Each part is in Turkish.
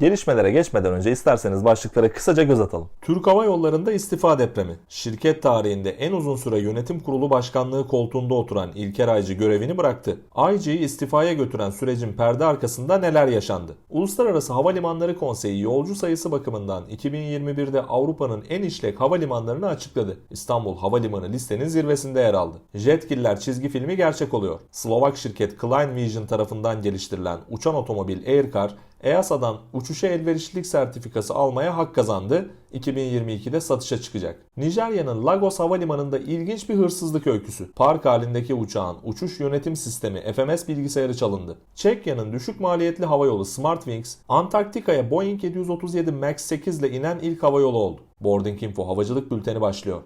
Gelişmelere geçmeden önce isterseniz başlıklara kısaca göz atalım. Türk Hava Yolları'nda istifa depremi. Şirket tarihinde en uzun süre yönetim kurulu başkanlığı koltuğunda oturan İlker Aycı görevini bıraktı. Aycı'yı istifaya götüren sürecin perde arkasında neler yaşandı? Uluslararası Havalimanları Konseyi yolcu sayısı bakımından 2021'de Avrupa'nın en işlek havalimanlarını açıkladı. İstanbul Havalimanı listenin zirvesinde yer aldı. Jetgiller çizgi filmi gerçek oluyor. Slovak şirket Klein Vision tarafından geliştirilen uçan otomobil Aircar, EASA'dan uçuşa elverişlilik sertifikası almaya hak kazandı. 2022'de satışa çıkacak. Nijerya'nın Lagos Havalimanı'nda ilginç bir hırsızlık öyküsü. Park halindeki uçağın uçuş yönetim sistemi FMS bilgisayarı çalındı. Çekya'nın düşük maliyetli havayolu Smartwings, Antarktika'ya Boeing 737 MAX 8 ile inen ilk havayolu oldu. Boarding Info havacılık bülteni başlıyor.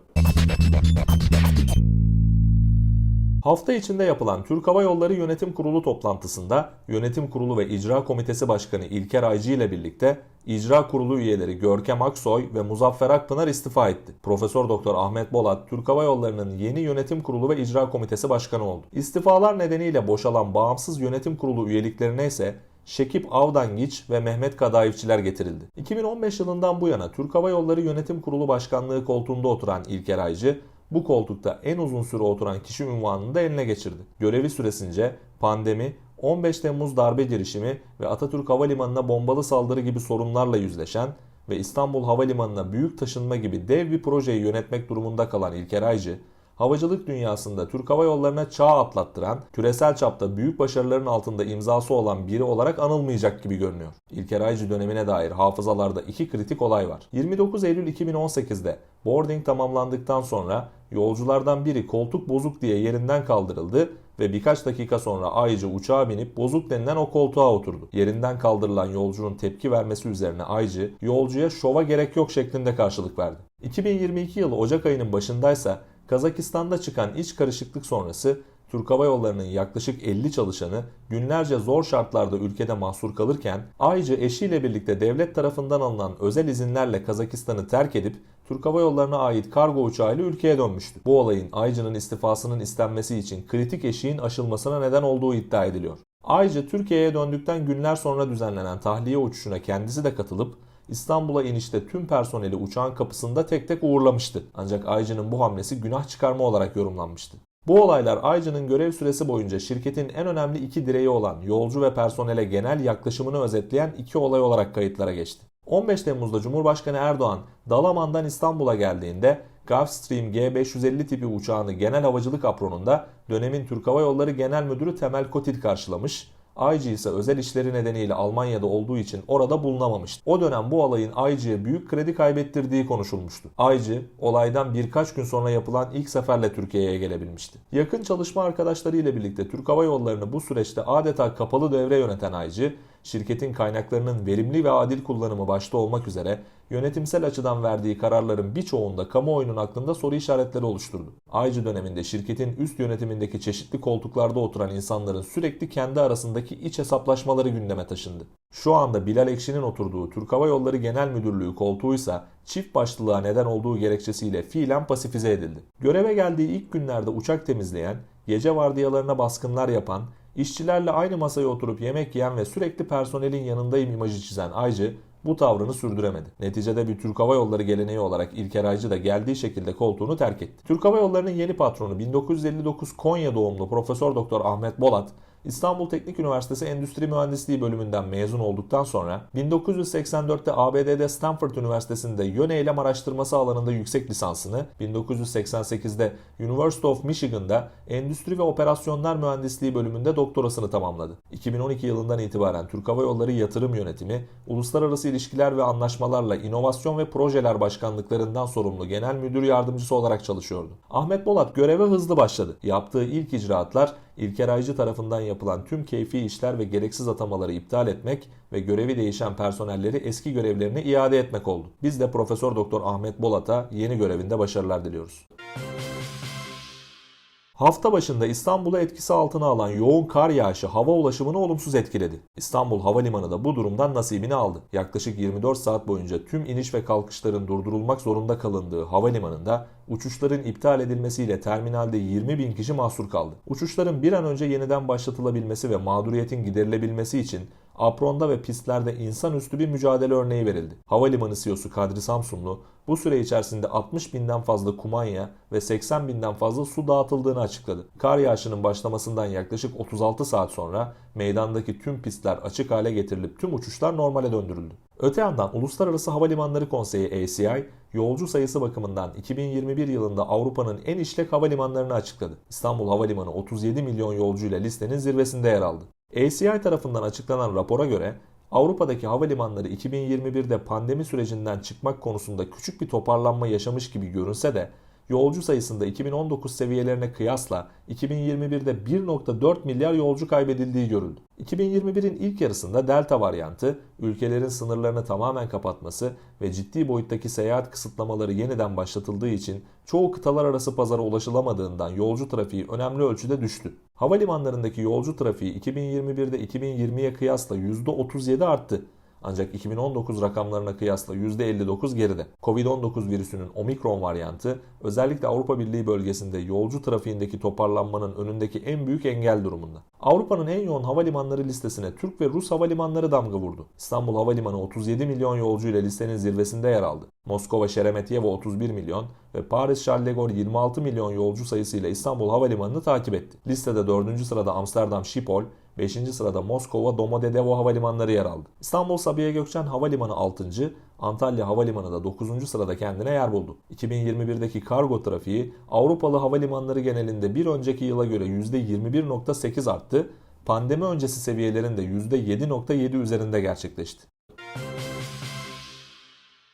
Hafta içinde yapılan Türk Hava Yolları Yönetim Kurulu toplantısında Yönetim Kurulu ve İcra Komitesi Başkanı İlker Aycı ile birlikte İcra Kurulu üyeleri Görkem Aksoy ve Muzaffer Akpınar istifa etti. Profesör Doktor Ahmet Bolat, Türk Hava Yolları'nın yeni Yönetim Kurulu ve İcra Komitesi Başkanı oldu. İstifalar nedeniyle boşalan bağımsız yönetim kurulu üyeliklerine ise Şekip Avdangiç ve Mehmet Kadayıfçiler getirildi. 2015 yılından bu yana Türk Hava Yolları Yönetim Kurulu Başkanlığı koltuğunda oturan İlker Aycı, bu koltukta en uzun süre oturan kişi unvanını da eline geçirdi. Görevi süresince pandemi, 15 Temmuz darbe girişimi ve Atatürk Havalimanı'na bombalı saldırı gibi sorunlarla yüzleşen ve İstanbul Havalimanı'na büyük taşınma gibi dev bir projeyi yönetmek durumunda kalan İlker Aycı, havacılık dünyasında Türk Hava Yolları'na çağ atlattıran, küresel çapta büyük başarıların altında imzası olan biri olarak anılmayacak gibi görünüyor. İlker Aycı dönemine dair hafızalarda iki kritik olay var. 29 Eylül 2018'de boarding tamamlandıktan sonra yolculardan biri koltuk bozuk diye yerinden kaldırıldı ve birkaç dakika sonra Aycı uçağa binip bozuk denilen o koltuğa oturdu. Yerinden kaldırılan yolcunun tepki vermesi üzerine Aycı yolcuya şova gerek yok şeklinde karşılık verdi. 2022 yılı Ocak ayının başındaysa Kazakistan'da çıkan iç karışıklık sonrası Türk Hava Yolları'nın yaklaşık 50 çalışanı günlerce zor şartlarda ülkede mahsur kalırken Aycı eşiyle birlikte devlet tarafından alınan özel izinlerle Kazakistan'ı terk edip Türk Hava Yolları'na ait kargo uçağıyla ülkeye dönmüştü. Bu olayın Aycı'nın istifasının istenmesi için kritik eşiğin aşılmasına neden olduğu iddia ediliyor. Aycı Türkiye'ye döndükten günler sonra düzenlenen tahliye uçuşuna kendisi de katılıp İstanbul'a inişte tüm personeli uçağın kapısında tek tek uğurlamıştı. Ancak Aycı'nın bu hamlesi günah çıkarma olarak yorumlanmıştı. Bu olaylar Aycı'nın görev süresi boyunca şirketin en önemli iki direği olan yolcu ve personele genel yaklaşımını özetleyen iki olay olarak kayıtlara geçti. 15 Temmuz'da Cumhurbaşkanı Erdoğan Dalaman'dan İstanbul'a geldiğinde Gulfstream G550 tipi uçağını genel havacılık apronunda dönemin Türk Hava Yolları Genel Müdürü Temel Kotil karşılamış, Aycı ise özel işleri nedeniyle Almanya'da olduğu için orada bulunamamıştı. O dönem bu olayın Aycı'ya büyük kredi kaybettirdiği konuşulmuştu. Aycı olaydan birkaç gün sonra yapılan ilk seferle Türkiye'ye gelebilmişti. Yakın çalışma arkadaşları ile birlikte Türk Hava Yolları'nı bu süreçte adeta kapalı devre yöneten Aycı, şirketin kaynaklarının verimli ve adil kullanımı başta olmak üzere yönetimsel açıdan verdiği kararların birçoğunda kamuoyunun aklında soru işaretleri oluşturdu. Aycı döneminde şirketin üst yönetimindeki çeşitli koltuklarda oturan insanların sürekli kendi arasındaki iç hesaplaşmaları gündeme taşındı. Şu anda Bilal Ekşi'nin oturduğu Türk Hava Yolları Genel Müdürlüğü koltuğuysa çift başlılığa neden olduğu gerekçesiyle fiilen pasifize edildi. Göreve geldiği ilk günlerde uçak temizleyen, gece vardiyalarına baskınlar yapan, işçilerle aynı masaya oturup yemek yiyen ve sürekli personelin yanındayım imajı çizen Aycı bu tavrını sürdüremedi. Neticede bir Türk Hava Yolları geleneği olarak İlker Aycı da geldiği şekilde koltuğunu terk etti. Türk Hava Yolları'nın yeni patronu 1959 Konya doğumlu Profesör Doktor Ahmet Bolat İstanbul Teknik Üniversitesi Endüstri Mühendisliği bölümünden mezun olduktan sonra 1984'te ABD'de Stanford Üniversitesi'nde yöneylem araştırması alanında yüksek lisansını, 1988'de University of Michigan'da Endüstri ve Operasyonlar Mühendisliği bölümünde doktorasını tamamladı. 2012 yılından itibaren Türk Hava Yolları Yatırım Yönetimi, Uluslararası İlişkiler ve Anlaşmalarla İnovasyon ve Projeler Başkanlıklarından sorumlu Genel Müdür Yardımcısı olarak çalışıyordu. Ahmet Bolat göreve hızlı başladı. Yaptığı ilk icraatlar İlker Aycı tarafından yapılan tüm keyfi işler ve gereksiz atamaları iptal etmek ve görevi değişen personelleri eski görevlerine iade etmek oldu. Biz de Profesör Doktor Ahmet Bolat'a yeni görevinde başarılar diliyoruz. Hafta başında İstanbul'u etkisi altına alan yoğun kar yağışı hava ulaşımını olumsuz etkiledi. İstanbul Havalimanı da bu durumdan nasibini aldı. Yaklaşık 24 saat boyunca tüm iniş ve kalkışların durdurulmak zorunda kalındığı havalimanında uçuşların iptal edilmesiyle terminalde 20 bin kişi mahsur kaldı. Uçuşların bir an önce yeniden başlatılabilmesi ve mağduriyetin giderilebilmesi için apronda ve pistlerde insanüstü bir mücadele örneği verildi. Havalimanı CEO'su Kadri Samsunlu bu süre içerisinde 60 binden fazla kumanya ve 80 binden fazla su dağıtıldığını açıkladı. Kar yağışının başlamasından yaklaşık 36 saat sonra meydandaki tüm pistler açık hale getirilip tüm uçuşlar normale döndürüldü. Öte yandan Uluslararası Havalimanları Konseyi ACI, yolcu sayısı bakımından 2021 yılında Avrupa'nın en işlek havalimanlarını açıkladı. İstanbul Havalimanı 37 milyon yolcuyla listenin zirvesinde yer aldı. ACI tarafından açıklanan rapora göre Avrupa'daki havalimanları 2021'de pandemi sürecinden çıkmak konusunda küçük bir toparlanma yaşamış gibi görünse de yolcu sayısında 2019 seviyelerine kıyasla 2021'de 1.4 milyar yolcu kaybedildiği görüldü. 2021'in ilk yarısında Delta varyantı ülkelerin sınırlarını tamamen kapatması ve ciddi boyuttaki seyahat kısıtlamaları yeniden başlatıldığı için çoğu kıtalar arası pazara ulaşılamadığından yolcu trafiği önemli ölçüde düştü. Havalimanlarındaki yolcu trafiği 2021'de 2020'ye kıyasla %37 arttı. Ancak 2019 rakamlarına kıyasla %59 geride. Covid-19 virüsünün omikron varyantı özellikle Avrupa Birliği bölgesinde yolcu trafiğindeki toparlanmanın önündeki en büyük engel durumunda. Avrupa'nın en yoğun havalimanları listesine Türk ve Rus havalimanları damga vurdu. İstanbul Havalimanı 37 milyon yolcu ile listenin zirvesinde yer aldı. Moskova Şeremetyevo 31 milyon ve Paris Charles de Gaulle 26 milyon yolcu sayısıyla İstanbul Havalimanı'nı takip etti. Listede 4. sırada Amsterdam Schiphol, 5. sırada Moskova Domodedovo havalimanları yer aldı. İstanbul Sabiha Gökçen Havalimanı 6. Antalya Havalimanı da 9. sırada kendine yer buldu. 2021'deki kargo trafiği Avrupalı havalimanları genelinde bir önceki yıla göre %21.8 arttı. Pandemi öncesi seviyelerin de %7.7 üzerinde gerçekleşti.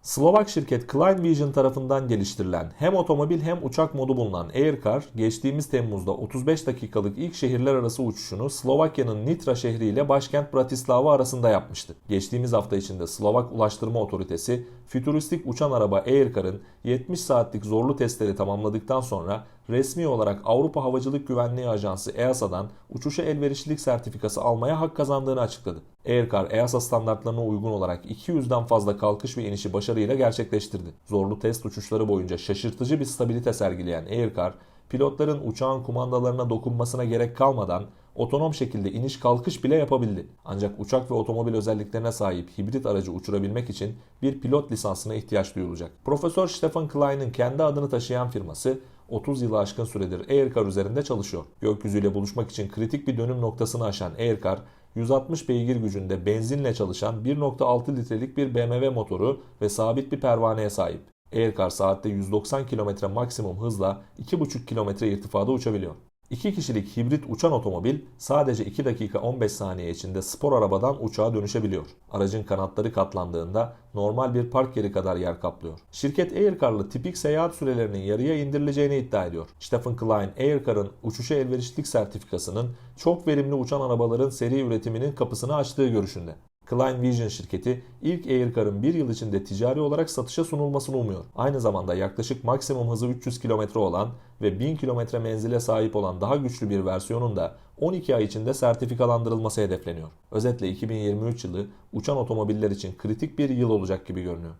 Slovak şirket Klein Vision tarafından geliştirilen hem otomobil hem uçak modu bulunan Aircar geçtiğimiz Temmuz'da 35 dakikalık ilk şehirler arası uçuşunu Slovakya'nın Nitra şehri ile başkent Bratislava arasında yapmıştı. Geçtiğimiz hafta içinde Slovak Ulaştırma Otoritesi fütüristik uçan araba Aircar'ın 70 saatlik zorlu testleri tamamladıktan sonra resmi olarak Avrupa Havacılık Güvenliği Ajansı EASA'dan uçuşa elverişlilik sertifikası almaya hak kazandığını açıkladı. Aircar EASA standartlarına uygun olarak 200'den fazla kalkış ve inişi başarıyla gerçekleştirdi. Zorlu test uçuşları boyunca şaşırtıcı bir stabilite sergileyen Aircar, pilotların uçağın kumandalarına dokunmasına gerek kalmadan otonom şekilde iniş kalkış bile yapabildi. Ancak uçak ve otomobil özelliklerine sahip hibrit aracı uçurabilmek için bir pilot lisansına ihtiyaç duyulacak. Profesör Stefan Klein'in kendi adını taşıyan firması 30 yılı aşkın süredir Aircar üzerinde çalışıyor. Gökyüzüyle buluşmak için kritik bir dönüm noktasını aşan Aircar, 160 beygir gücünde benzinle çalışan 1.6 litrelik bir BMW motoru ve sabit bir pervaneye sahip. Aircar saatte 190 km maksimum hızla 2,5 km irtifada uçabiliyor. 2 kişilik hibrit uçan otomobil sadece 2 dakika 15 saniye içinde spor arabadan uçağa dönüşebiliyor. Aracın kanatları katlandığında normal bir park yeri kadar yer kaplıyor. Şirket Aircar'lı tipik seyahat sürelerinin yarıya indirileceğini iddia ediyor. Stephen Klein, Aircar'ın uçuşa elverişlik sertifikasının çok verimli uçan arabaların seri üretiminin kapısını açtığı görüşünde. Klein Vision şirketi ilk Aircar'ın bir yıl içinde ticari olarak satışa sunulmasını umuyor. Aynı zamanda yaklaşık maksimum hızı 300 km olan ve 1000 km menzile sahip olan daha güçlü bir versiyonun da 12 ay içinde sertifikalandırılması hedefleniyor. Özetle 2023 yılı uçan otomobiller için kritik bir yıl olacak gibi görünüyor.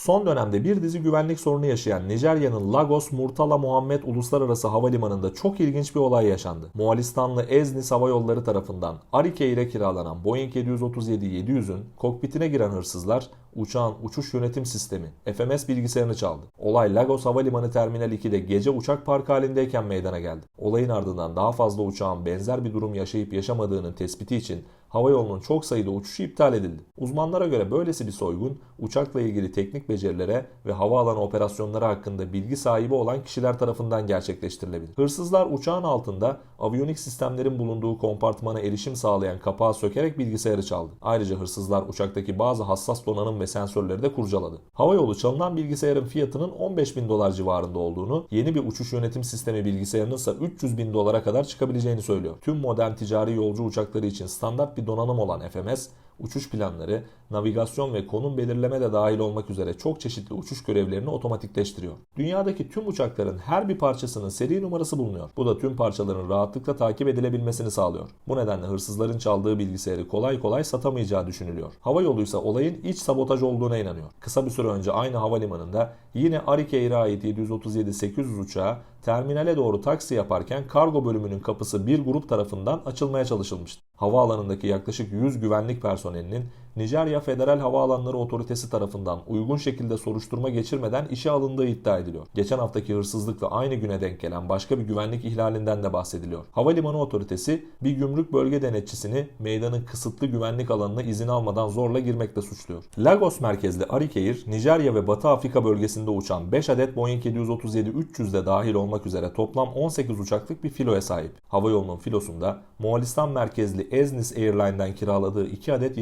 Son dönemde bir dizi güvenlik sorunu yaşayan Nijerya'nın Lagos Murtala Muhammed Uluslararası Havalimanı'nda çok ilginç bir olay yaşandı. Moğolistanlı Eznis Hava Yolları tarafından Arike ile kiralanan Boeing 737-700'ün kokpitine giren hırsızlar uçağın uçuş yönetim sistemi FMS bilgisayarını çaldı. Olay Lagos Havalimanı Terminal 2'de gece uçak park halindeyken meydana geldi. Olayın ardından daha fazla uçağın benzer bir durum yaşayıp yaşamadığının tespiti için havayolunun çok sayıda uçuşu iptal edildi. Uzmanlara göre böylesi bir soygun uçakla ilgili teknik becerilere ve havaalanı operasyonları hakkında bilgi sahibi olan kişiler tarafından gerçekleştirilebilir. Hırsızlar uçağın altında aviyonik sistemlerin bulunduğu kompartmana erişim sağlayan kapağı sökerek bilgisayarı çaldı. Ayrıca hırsızlar uçaktaki bazı hassas donanım ve sensörleri de kurcaladı. Havayolu çalınan bilgisayarın fiyatının 15 bin dolar civarında olduğunu, yeni bir uçuş yönetim sistemi bilgisayarının ise 300 bin dolara kadar çıkabileceğini söylüyor. Tüm modern ticari yolcu uçakları için standart bir donanım olan FMS, uçuş planları, navigasyon ve konum belirleme de dahil olmak üzere çok çeşitli uçuş görevlerini otomatikleştiriyor. Dünyadaki tüm uçakların her bir parçasının seri numarası bulunuyor. Bu da tüm parçaların rahatlıkla takip edilebilmesini sağlıyor. Bu nedenle hırsızların çaldığı bilgisayarı kolay kolay satamayacağı düşünülüyor. Hava yolu ise olayın iç sabotaj olduğuna inanıyor. Kısa bir süre önce aynı havalimanında yine Arik Air'e ait 737-800 uçağı terminale doğru taksi yaparken kargo bölümünün kapısı bir grup tarafından açılmaya çalışılmıştı. Havaalanındaki yaklaşık 100 güvenlik personelinin Nijerya Federal Havaalanları Otoritesi tarafından uygun şekilde soruşturma geçirmeden işe alındığı iddia ediliyor. Geçen haftaki hırsızlıkla aynı güne denk gelen başka bir güvenlik ihlalinden de bahsediliyor. Havalimanı Otoritesi bir gümrük bölge denetçisini meydanın kısıtlı güvenlik alanına izin almadan zorla girmekle suçluyor. Lagos merkezli Arik Air, Nijerya ve Batı Afrika bölgesinde uçan 5 adet Boeing 737-300 de dahil olmak üzere toplam 18 uçaklık bir filoya sahip. Havayolunun filosunda Moğolistan merkezli Eznis Airline'den kiraladığı 2 adet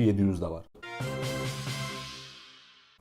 737-700 de var.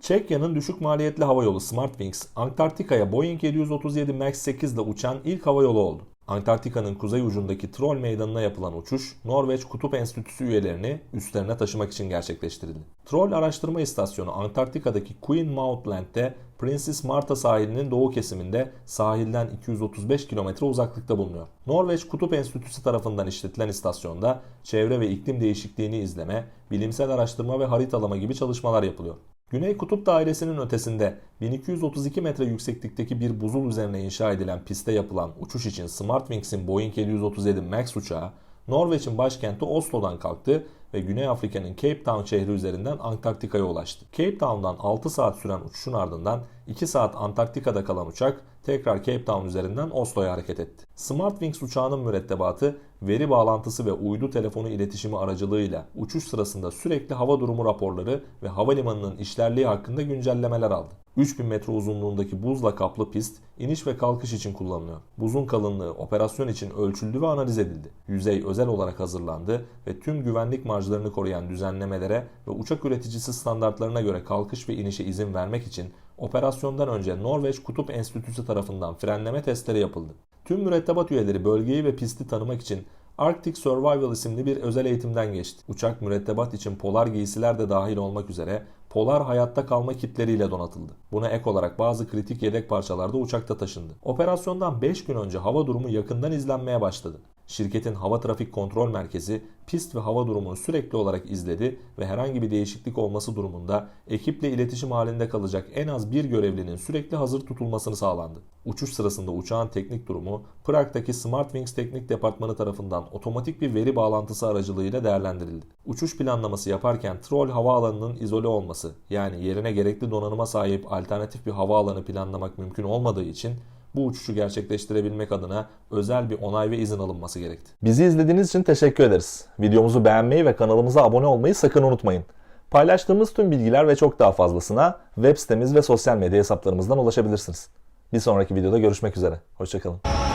Çekya'nın düşük maliyetli havayolu Smartwings, Antarktika'ya Boeing 737 MAX 8 ile uçan ilk havayolu oldu. Antarktika'nın kuzey ucundaki Troll Meydanı'na yapılan uçuş, Norveç Kutup Enstitüsü üyelerini üstlerine taşımak için gerçekleştirildi. Troll Araştırma İstasyonu Antarktika'daki Queen Maud Land'de Princess Marta sahilinin doğu kesiminde sahilden 235 kilometre uzaklıkta bulunuyor. Norveç Kutup Enstitüsü tarafından işletilen istasyonda çevre ve iklim değişikliğini izleme, bilimsel araştırma ve haritalama gibi çalışmalar yapılıyor. Güney Kutup Dairesi'nin ötesinde 1232 metre yükseklikteki bir buzul üzerine inşa edilen piste yapılan uçuş için Smartwings'in Boeing 737 MAX uçağı Norveç'in başkenti Oslo'dan kalktı ve Güney Afrika'nın Cape Town şehri üzerinden Antarktika'ya ulaştı. Cape Town'dan 6 saat süren uçuşun ardından 2 saat Antarktika'da kalan uçak tekrar Cape Town üzerinden Oslo'ya hareket etti. Smartwings uçağının mürettebatı veri bağlantısı ve uydu telefonu iletişimi aracılığıyla uçuş sırasında sürekli hava durumu raporları ve havalimanının işlerliği hakkında güncellemeler aldı. 3000 metre uzunluğundaki buzla kaplı pist iniş ve kalkış için kullanılıyor. Buzun kalınlığı operasyon için ölçüldü ve analiz edildi. Yüzey özel olarak hazırlandı ve tüm güvenlik marjlarını koruyan düzenlemelere ve uçak üreticisi standartlarına göre kalkış ve inişe izin vermek için operasyondan önce Norveç Kutup Enstitüsü tarafından frenleme testleri yapıldı. Tüm mürettebat üyeleri bölgeyi ve pisti tanımak için Arctic Survival isimli bir özel eğitimden geçti. Uçak mürettebat için polar giysiler de dahil olmak üzere polar hayatta kalma kitleriyle donatıldı. Buna ek olarak bazı kritik yedek parçalar da uçakta taşındı. Operasyondan 5 gün önce hava durumu yakından izlenmeye başladı. Şirketin hava trafik kontrol merkezi pist ve hava durumunu sürekli olarak izledi ve herhangi bir değişiklik olması durumunda ekiple iletişim halinde kalacak en az bir görevlinin sürekli hazır tutulmasını sağlandı. Uçuş sırasında uçağın teknik durumu Prag'daki Smartwings Teknik Departmanı tarafından otomatik bir veri bağlantısı aracılığıyla değerlendirildi. Uçuş planlaması yaparken Troll havaalanının izole olması yani yerine gerekli donanıma sahip alternatif bir havaalanı planlamak mümkün olmadığı için bu uçuşu gerçekleştirebilmek adına özel bir onay ve izin alınması gerekti. Bizi izlediğiniz için teşekkür ederiz. Videomuzu beğenmeyi ve kanalımıza abone olmayı sakın unutmayın. Paylaştığımız tüm bilgiler ve çok daha fazlasına web sitemiz ve sosyal medya hesaplarımızdan ulaşabilirsiniz. Bir sonraki videoda görüşmek üzere. Hoşçakalın.